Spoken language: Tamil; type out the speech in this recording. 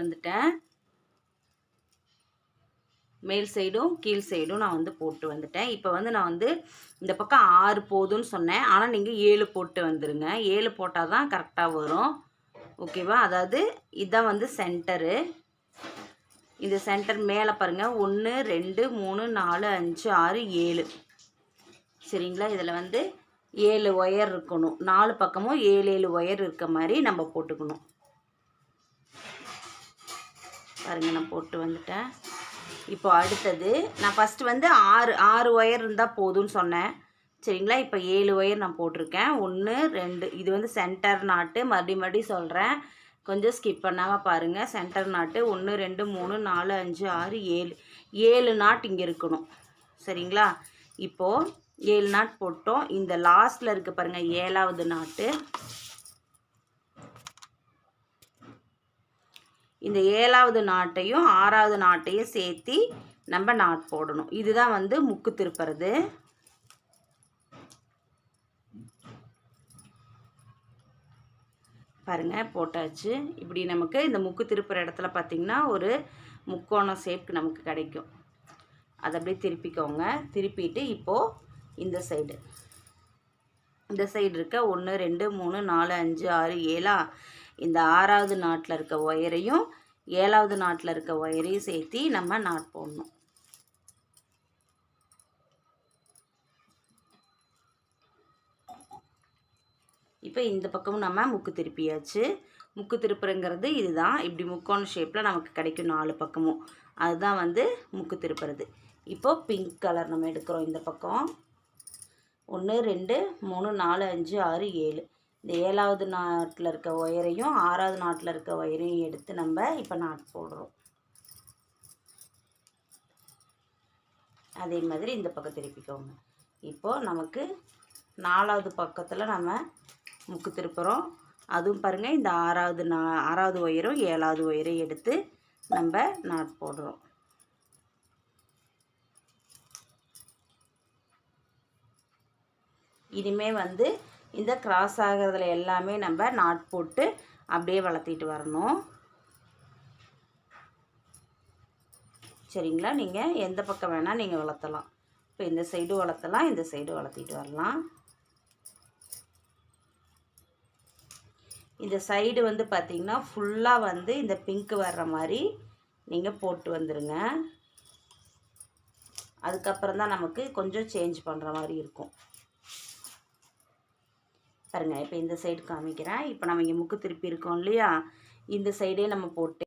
வந்துட்டேன். மேல் சைடும் கீழ் சைடும் நான் வந்து போட்டு வந்துட்டேன். இப்போ வந்து நான் வந்து இந்த பக்கம் ஆறு போதும்னு சொன்னேன். ஆனால் நீங்கள் ஏழு போட்டு வந்துடுங்க ஏழு போட்டால் தான் கரெக்டாக வரும் ஓகேவா அதாவது இதுதான் வந்து சென்டரு இந்த சென்டர் மேலே பாருங்கள் ஒன்று ரெண்டு மூணு நாலு அஞ்சு ஆறு ஏழு. சரிங்களா? இதில் வந்து ஏழு ஒயர் இருக்கணும். நாலு பக்கமும் ஏழு ஏழு ஒயர் இருக்க மாதிரி நம்ம போட்டுக்கணும். பாருங்கள் நான் போட்டு வந்துட்டேன். இப்போ அடுத்தது நான் ஃபஸ்ட்டு வந்து ஆறு ஆறு ஒயர் இருந்தால் போதும்னு சொன்னேன். சரிங்களா? இப்போ ஏழு ஒயர் நான் போட்டிருக்கேன். ஒன்று ரெண்டு இது வந்து சென்டர் நாட்டு மறுபடியும் மறுபடியும் சொல்கிறேன் கொஞ்சம் ஸ்கிப் பண்ணாமல் பாருங்கள் சென்டர் நாட்டு ஒன்று ரெண்டு மூணு நாலு அஞ்சு ஆறு ஏழு. ஏழு நாட் இங்கே இருக்கணும். சரிங்களா? இப்போது ஏழு நாட் போட்டோம். இந்த லாஸ்ட்டில் இருக்க பாருங்கள் ஏழாவது நாட்டு இந்த ஏழாவது நாட்டையும் ஆறாவது நாட்டையும் சேர்த்து நம்ம நாட் போடணும். இதுதான் வந்து முக்கு திருப்புறது. பாருங்கள் போட்டாச்சு. இப்படி நமக்கு இந்த முக்கு திருப்புற இடத்துல பார்த்திங்கன்னா ஒரு முக்கோணம் ஷேப் நமக்கு கிடைக்கும். அதை அப்படியே திருப்பிக்கோங்க. திருப்பிட்டு இப்போது இந்த சைடு இந்த சைடு இருக்க ஒன்று ரெண்டு மூணு நாலு அஞ்சு ஆறு ஏழா இந்த ஆறாவது நாட்டில் இருக்க ஒயரையும் ஏழாவது நாட்டில் இருக்க ஒயரையும் சேர்த்து நம்ம நாட் போடணும். இப்போ இந்த பக்கமும் நம்ம முக்கு திருப்பியாச்சு. முக்கு திருப்புறங்கிறது இதுதான். இப்படி முக்கோண ஷேப்பில் நமக்கு கிடைக்கும் நாலு பக்கமும். அதுதான் வந்து முக்கு திருப்புறது. இப்போது பிங்க் கலர் நம்ம எடுக்கிறோம் இந்த பக்கம். ஒன்று ரெண்டு மூணு நாலு அஞ்சு ஆறு ஏழு. இந்த ஏழாவது நாட்டில் இருக்க ஒயரையும் ஆறாவது நாட்டில் இருக்க ஒயரையும் எடுத்து நம்ம இப்போ நாட் போடுறோம். அதே மாதிரி இந்த பக்கம் திருப்பிக்கோங்க. இப்போது நமக்கு நாலாவது பக்கத்தில் நம்ம முக்கு திருப்புறோம். அதுவும் பாருங்கள் இந்த ஆறாவது நா ஆறாவது ஒயரும் ஏழாவது ஒயரையும் எடுத்து நம்ம நாட் போடுறோம். இனிமே வந்து இந்த கிராஸ் ஆகிறதுல எல்லாமே நம்ம நாட் போட்டு அப்படியே வளர்த்திட்டு வரணும். சரிங்களா? நீங்கள் எந்த பக்கம் வேணால் நீங்கள் வளர்த்தலாம். இப்போ இந்த சைடு வளர்த்தலாம் இந்த சைடு வளர்த்திட்டு வரலாம். இந்த சைடு வந்து பார்த்திங்கன்னா ஃபுல்லாக வந்து இந்த பிங்க் வர்ற மாதிரி நீங்கள் போட்டு வந்துடுங்க அதுக்கப்புறம் தான் நமக்கு கொஞ்சம் சேஞ்ச் பண்ணுற மாதிரி இருக்கும். பாருங்கள் இப்போ இந்த சைடு காமிக்கிறேன். இப்போ நம்ம இங்கே முக்கு திருப்பி இருக்கோம் இல்லையா? இந்த சைடே நம்ம போட்டு